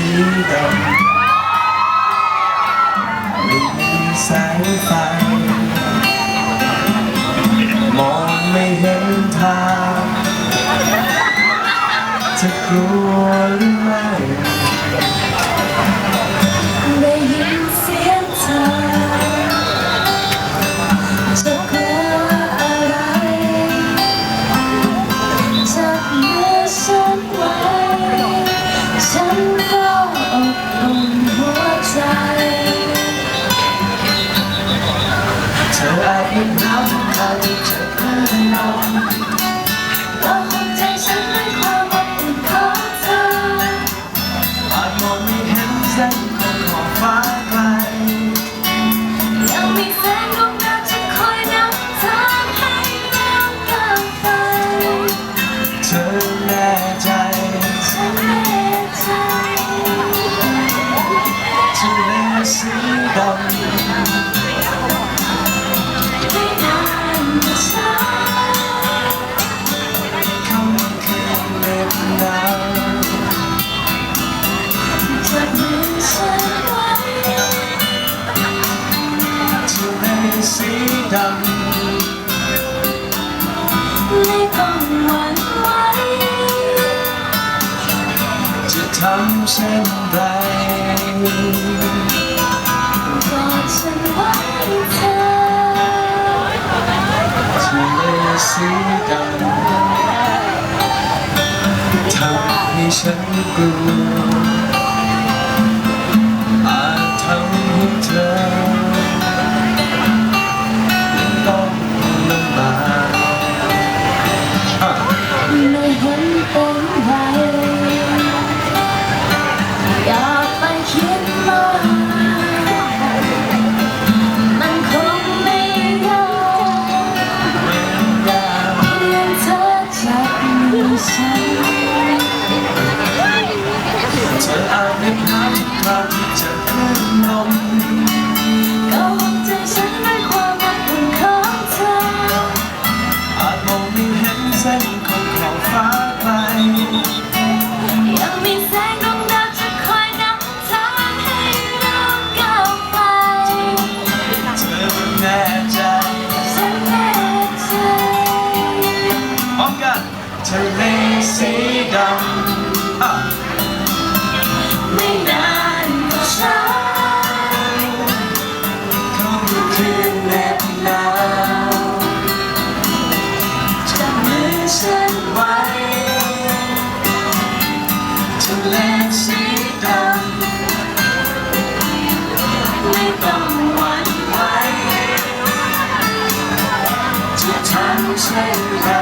สีดำมีแสงไฟ มองไม่เห็นทาง จะกลัวหรือไม่ I need to put it on ดำไม่ต้องหวั่นไหวจะทำเช่นไรกอฉันไว้เธอทะเลสีดำทำให้ฉันกลัวอาจทำให้เธอ sun. ถึงเม็ดหนาวจับมือฉันไว้ทะเลสีดำไม่ต้องหวั่นไหวจะทำเช่นไร